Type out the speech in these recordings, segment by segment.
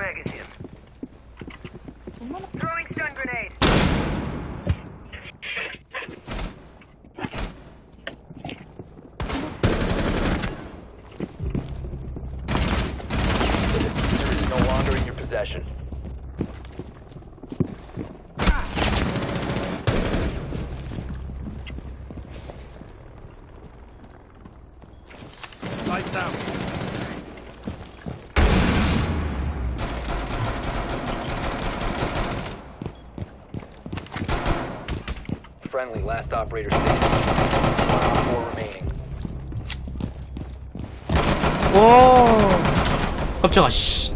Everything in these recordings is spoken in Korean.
magazine. Throwing stun grenade. no longer in your possession. Lights out. Friendly, last operator standing. Four remaining. 오 깜짝아 씨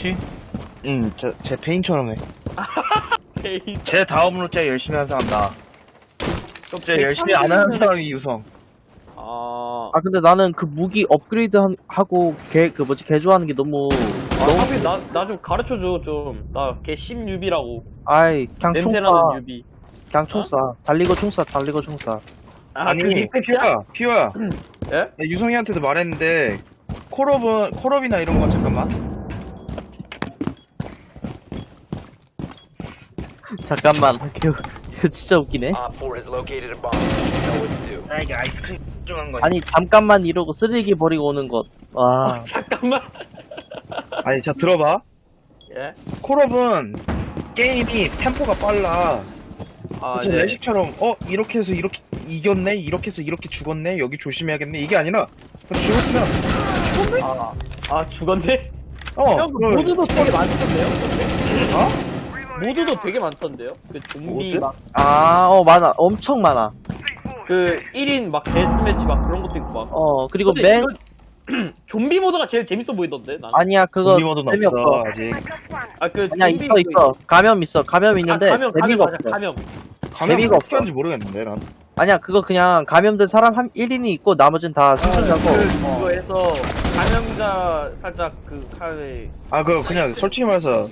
씨 응, 저, 제 페인처럼 해. 제 다음으로 제일 열심히 하는 사람 나. 제일 열심히 안 하는 사람이 유성. 아, 아 근데 나는 그 무기 업그레이드 한, 하고 개 그 뭐지 개조하는 게 너무 아, 하필 나, 나 좀 가르쳐 줘, 좀. 나걔 10유비라고. 아이 그냥 냄새나는 총쏴 유비. 그냥 총쏴 달리고 총쏴 달리고 총쏴 아, 아니, 그게 피오야, 피오야. 예? 나 유성이한테도 말했는데, 콜업은, 콜업이나 이런 거 잠깐만. 잠깐만 이거 이거 진짜 웃기네 Op 4 has located a bomb. You know what to do. 나 이게 아이스크림 걱정한 거야. 아니 잠깐만 이러고 쓰레기 버리고 오는 것와 어, 잠깐만. 아니, 자, 들어봐. 예? 콜업은, 게임이 템포가 빨라. 아, 그래서 네. 레식처럼, 어, 이렇게 해서 이렇게 이겼네? 이렇게 해서 이렇게 죽었네? 여기 조심해야겠네? 이게 아니라, 그냥 죽었으면, 아, 아, 죽었네? 어, 형, 그 모드도 되게 많던데요? 어? 모드도 되게 많던데요? 그 좀비 모드? 막, 아, 어, 많아. 엄청 많아. 그 1인 막 데스매치 막 그런 것도 있고 막. 어, 그리고 근데 맨, 이거 좀비 모드가 제일 재밌어 보이던데, 나는. 아니야, 그거 재미없어. 없어, 아직. 아, 그 아니야, 좀비 있어, 있어. 감염 있어. 감염 있는데, 아, 감염, 재미가 감염, 없어. 맞아, 감염. 재미가 없어. 하는지 모르겠는데, 난. 아니야, 그거 그냥 감염된 사람 한 1인이 있고, 나머지는 다 생존자고. 그, 그거 해서 감염자 살짝 그 칼에 아, 그, 그냥, 솔직히 말해서,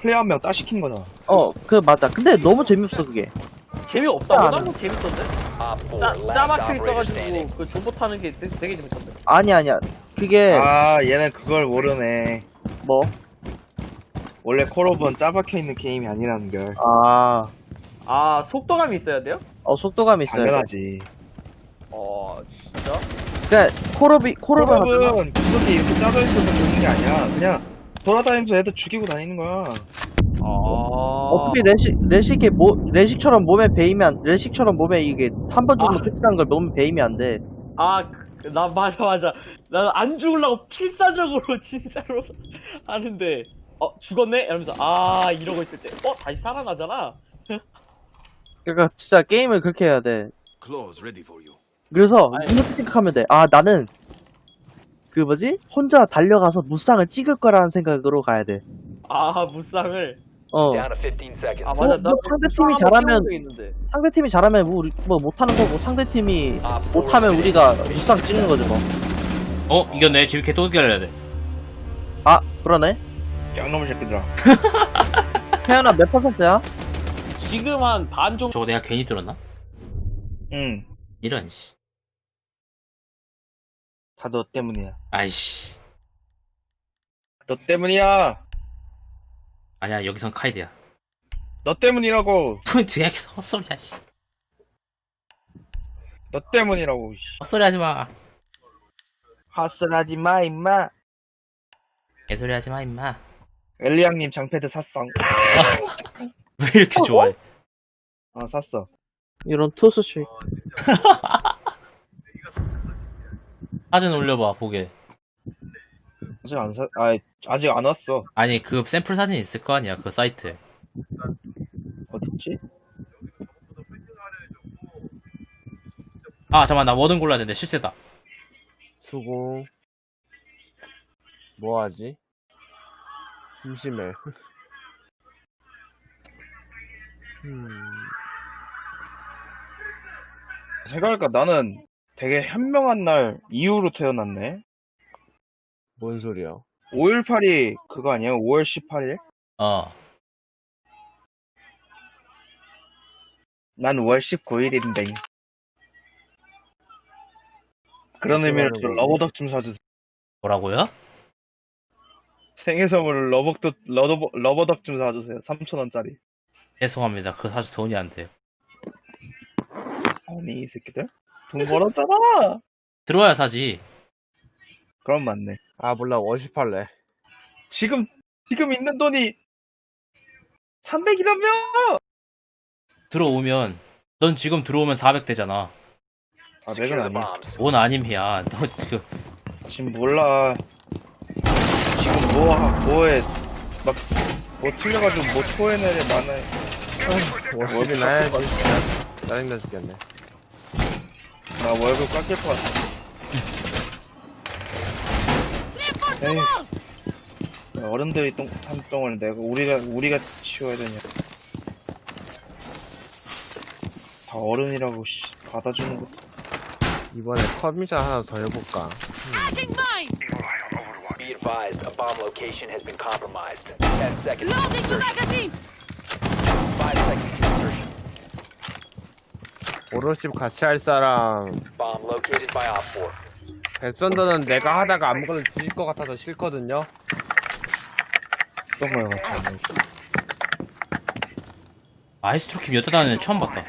플레이 한명 따시킨 거잖아. 어, 그 맞아. 근데 너무 재미없어, 그게. 재미없다고? 아, 나도 재밌던데? Op 4, 짜, last 짜박혀 operator standing. 있어가지고 그 존버 타는 게 되게, 되게 재밌던데 아니야, 아니야. 그게, 아, 얘는 그걸 모르네. 뭐, 원래 콜옵은 짜박혀 있는 게임이 아니라는 걸. 아, 아 속도감이 있어야 돼요? 어, 속도감이 있어요. 당연하지. 어 진짜? 그니까, 콜업이, 콜업을 하잖아. 콜옵은 구석이 이렇게 짜져 있어서 그런 게 아니야. 그냥, 돌아다니면서 애들 죽이고 다니는 거야. 아 어차피 레식, 레식이 모, 레식처럼 몸에 베이면, 안- 레식처럼 몸에 이게 한 번 정도 아. 패치한 걸 몸에 베이면 안 돼. 아, 그, 나 맞아 맞아 나 안 죽으려고 필사적으로 진짜로 하는데 어 죽었네? 이러면서 아 이러고 있을 때 어? 다시 살아나잖아? 그러니까 진짜 게임을 그렇게 해야 돼. Claws ready for you. 그래서. 이렇게 생각하면 돼. 아 나는 그 뭐지? 혼자 달려가서 무쌍을 찍을 거라는 생각으로 가야 돼. 아 무쌍을 어. Down to 15 seconds. 아 맞아 뭐, 나뭐 상대팀이 무쌍 한번 잘하면- 해본 적 있는데. 상대 팀이 잘하면 뭐 우리 뭐 못하는 거고 상대 팀이 Op 4 못하면 우리가 무쌍 찍는 거지 뭐. 어 이겼네 재밌게 또 기다려야 돼 아 그러네. 짱놈의 새끼들아. 태연아 몇 퍼센트야? 지금 한 반 정도 저거 내가 괜히 들었나? 응. 이런 씨 다 너 때문이야. 아이씨 너 때문이야. 아니야 여기선 카이드야 너 때문이라고. 포인트 야 헛소리야 씨 너 때문이라고. 씨. 헛소리 하지 마 헛소리하지 마, 임마. 개소리 하지 마 임마 엘리양님 장패드 샀어. 왜 이렇게 좋아해 어, 샀어. 이런 투수식. 사진 올려봐 보게 아직 안 사, 아, 아직 안 왔어. 아니 그 샘플 사진 있을 거 아니야 그 사이트에 어딨지? 아 잠깐만 나 워든 골라야 되는데 실세다 수고. 뭐 하지? 심심해. 음. 생각하니까 나는 되게 현명한 날 이후로 태어났네. 뭔 소리야? 5.18이 그거 아니야? 5월 18일? 어. 난 5월 19일인데. 그런 의미로 저 러버덕 좀 사주세요. 뭐라고요? 생일 선물로 러버덕, 러버, 러버덕 좀 사주세요. 3,000원짜리. 죄송합니다. 그 사실 돈이 안 돼요. 아니, 이 새끼들. 돈 벌었잖아! 들어와야 사지. 그럼 맞네. 아 몰라 워십할래. 지금, 지금 있는 돈이 300이라며! 들어오면 넌 지금 들어오면 400 되잖아. 아, the 아니. 뭔 아님이야. 너 지금 지금 몰라. 지금 뭐, 하- 뭐에, 막, 뭐 틀려가지고 뭐 토해내려 나는. 워십이 나야지. 짜증나 죽겠네. 나 월급 깎일 것 같아. 에이. 야, 어른들이 똥, 한 똥을 내가, 우리가, 우리가 치워야 되냐. 다 어른이라고, 씨, 받아주는 거. 이번에 컷미션 하나 더 해볼까? Be advised, a bomb location has been compromised. 10 seconds. to insertion. 5 seconds. 오롯집 같이 할 사람. Bomb located by Op 4. 뱃선더는 내가 하다가 아무거나 뒤질 것 같아서 싫거든요. 어떤 거야, 같아. 마이스트로 킴 여태 다니는 처음 봤다.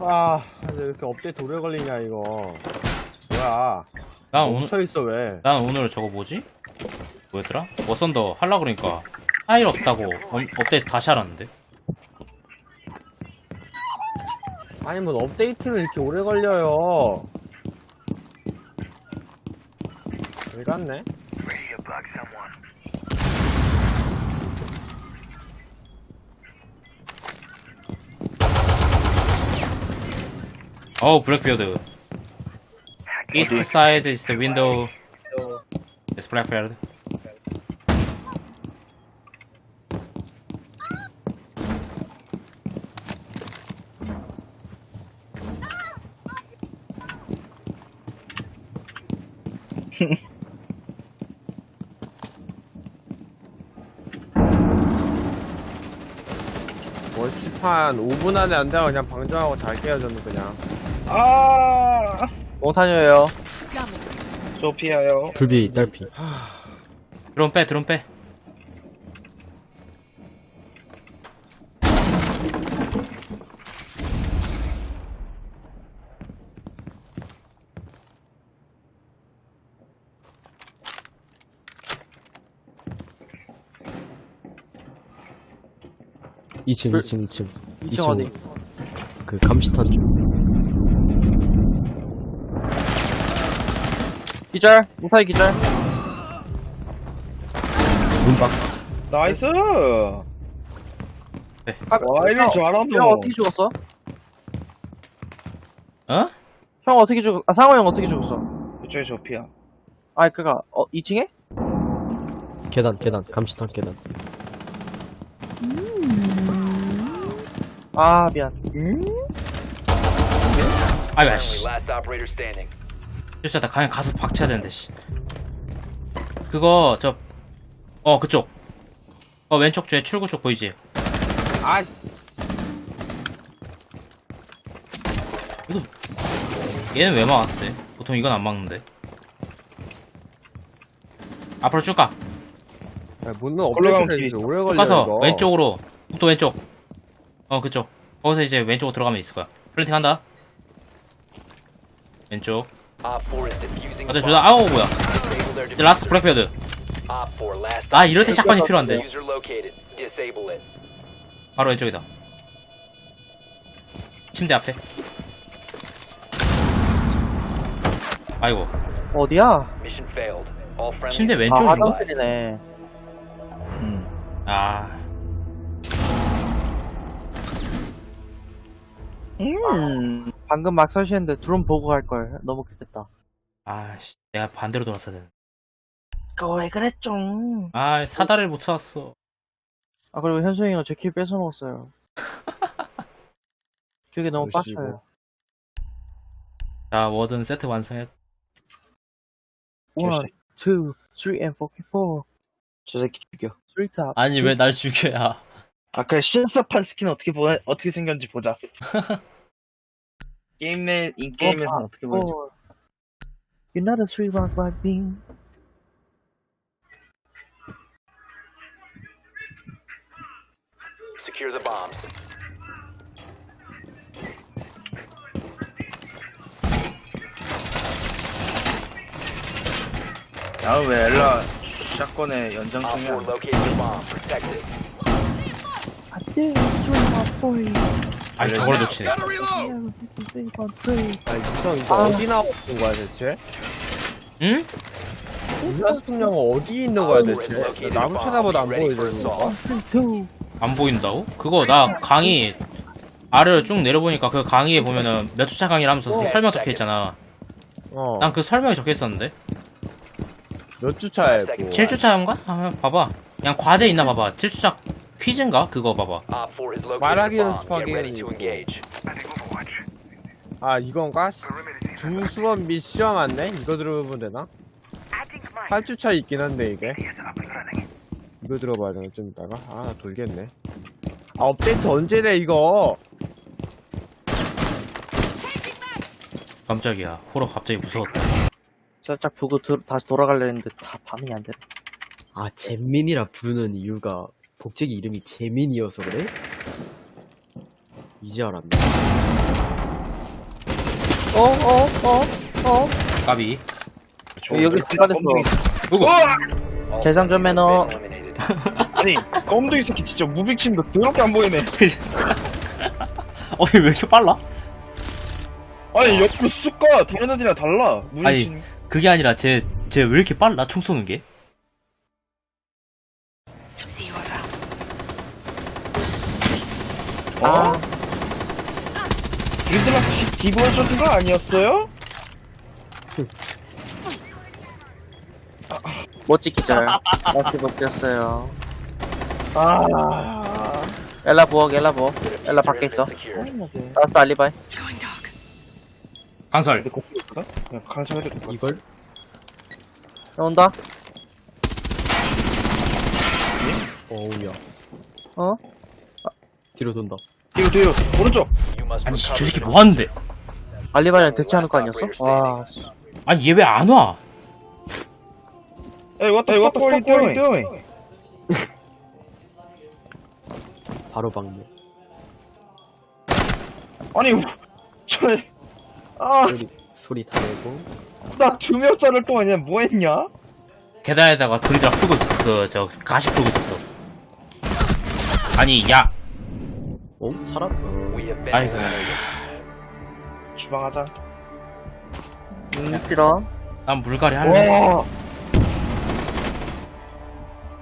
아, 왜 이렇게 업데이트 오래 걸리냐 이거. 뭐야? 난 오늘 멈춰 있어 왜? 난 오늘 저거 뭐지? 뭐였더라? 워선더 할라 그러니까 파일 없다고 업- 업데이트 다시 하라는데. 아니 뭐 업데이트는 이렇게 오래 걸려요. 왜 갔네? 어우 블랙비어드. East side is the window. It's Blackbeard. 워시판 5분 안에 안 되면 그냥 방종하고 잘게요 저는 그냥. 아, 몽타뉴예요 소피아요. 불비 딸피 드론 빼, 드론 빼. 이층이층이층 2층 어디? 그 감시탄 쪽 기절 몽타뉴 기절 문박 나이스! 네. 와, 이럴 줄 형. 어떻게 죽었어? 어? 형 어떻게 죽, 아, 상호 형 어떻게 죽었어? 그쪽에 소피아. 아이, 그가, 어, 2층에? 계단 계단 감시탄 계단 아, 미안. 아유, Friendly, 씨. last operator standing. 진짜 나 그냥 가서 박쳐야 되는데, 씨. 그거, 저, 어, 그쪽. 어, 왼쪽 뒤에 출구 쪽 보이지? 아씨. 얘는 왜 막았대? 보통 이건 안 막는데. 앞으로 쭉 가. 문은 길이 이렇게 오래 쭉 걸려 가서 이거. 왼쪽으로. 또 왼쪽. 어, 그쪽. 거기서 이제 왼쪽으로 들어가면 있을 거야. 플랜팅 한다. 왼쪽. Op 4 is defusing 어제 주다. 아우, 뭐야. 이제 라스트 diffuser. 블랙베어드. Op 4, last 아, 이럴 때 샷건이 필요한데. 바로 왼쪽이다. 침대 앞에. 아이고. 어디야? 침대 아, 왼쪽인가? 화장실이네. 음. 아, 음. 방금 막 설치했는데 드론 보고 갈 걸. 너무 급했다. 아씨, 내가 반대로 돌았어야 되는데. 그거 왜 그랬죠? 아, 사다리를 못 찾았어. 아, 그리고 현수형이 제킬 뺏어 먹었어요. 그게 너무 빡쳐요. 자, 워든 세트 완성했. 1, 2, 3, and 44. 저 새끼 죽여. 3 top. 아니, 왜 날 죽여야. 아, 그래, 신사판 스킨 어떻게 보, 어떻게 생겼는지 보자. 게임 내, 인게임에서 는 어떻게 보이지? 4. You're not a street rock like me. Secure the bombs. 야, 왜 엘라 샷건에 Op 연장성이 4안 located the bomb. Protect it. 아니, 저걸 놓치네. Rock for you. 아, 유성 이거 아. 어디 나오는 거야, 대체? 응? 유성량은 어디 있는 거야, 대체? 나무 쳐다보다 안 보이는 거. Two. 안 보인다고? 그거 나 강의 아래를 쭉 내려보니까 그 강의에 보면은 몇 주차 강의라면서 설명 적혀 있잖아. 어. 난 그 설명이 적혀 있었는데. 몇 주차에 뭐. 7주차인가? 아, 봐봐. 그냥 과제 있나 봐봐. 7주차 퀴즈인가? 그거 봐봐. Op 4 has located 말하기 engage. 아, 이건가? 두 수원 미션 맞네? 이거 들어보면 되나? 8주차 있긴 한데, 이게. 이거 들어봐야 되나, 좀 이따가? 아, 나 돌겠네. 아, 업데이트 언제 돼, 이거? 깜짝이야. 호러 갑자기 무서웠다. 살짝 보고 들- 다시 돌아가려 했는데 다 반응이 안 되네. 아, 잼민이라 부르는 이유가 복제기 이름이 재민이어서 그래? 이제 알았네. 어, 어, 어, 어. 까비. 여기 중간에서 그거. All 재상전 friendlies 매너. 아니, 검도 이 새끼 진짜 무빙 거 더럽게 안 보이네. 어, 얘왜 이렇게 빨라? 아니, 옆으로 쑥 가. 다른 애들이랑 달라. 무빙 아니, 치는 그게 아니라 쟤, 쟤 왜 이렇게 빨라? 총 쏘는 게? 어? 리드라스 디버전 거 아니었어요? 멋지 기절. 멋지 먹혔어요. 아. 엘라 부엌, 엘라 부엌. 엘라 밖에 있어. 라스트 알리바이. 강설. 근데 거기 있거든? 그냥 강사해야 될것 같아. 이걸? 온다. 어우야. 어? 뒤로 돈다. 뒤로, 뒤로. 오른쪽. 아니, 저 새끼 뭐 하는데? 알리바이는 대체하는 거 아니었어? 와, 씨. 아니, 얘 왜 안 와? Hey, what the fuck are you doing? 바로 방문. 아니, 저, 아, 소리, 소리 다 내고. 나두명 자를 동안 얘뭐 했냐? 계단에다가 돌이다 풀고, 있- 그, 저, 가시 풀고 있었어. 아니, 야. 어? have been 아이고. 주방하자. 음, 싫어. 난 물갈이 할래. 와.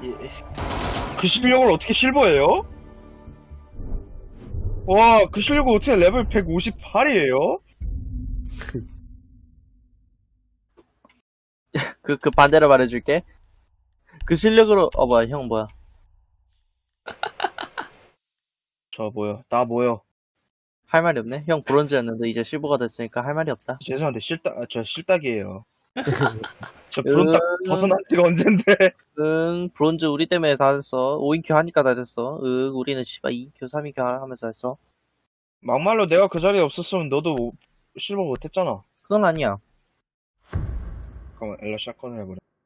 예. 그 실력을 어떻게 실버예요? 와, 그 실력을 어떻게 레벨 158이에요? 그, 그 반대로 말해줄게. 그 실력으로, 어, 뭐야, 형 뭐야. 저 뭐요? 나 뭐요? 할 말이 없네? 형 브론즈였는데 이제 실버가 됐으니까 할 말이 없다. 죄송한데 실딱, 아, 저 실딱이에요. 저 브론딱 벗어난 지가 언젠데. 응, 브론즈 우리 때문에 다 됐어. 5인큐 하니까 다 됐어. 응, 우리는 씨발 2인큐, 3인큐 하면서 했어. 막말로 내가 그 자리에 없었으면 너도 실버 못했잖아. 그건 아니야. 잠깐만, 엘라 샷건을 해보래.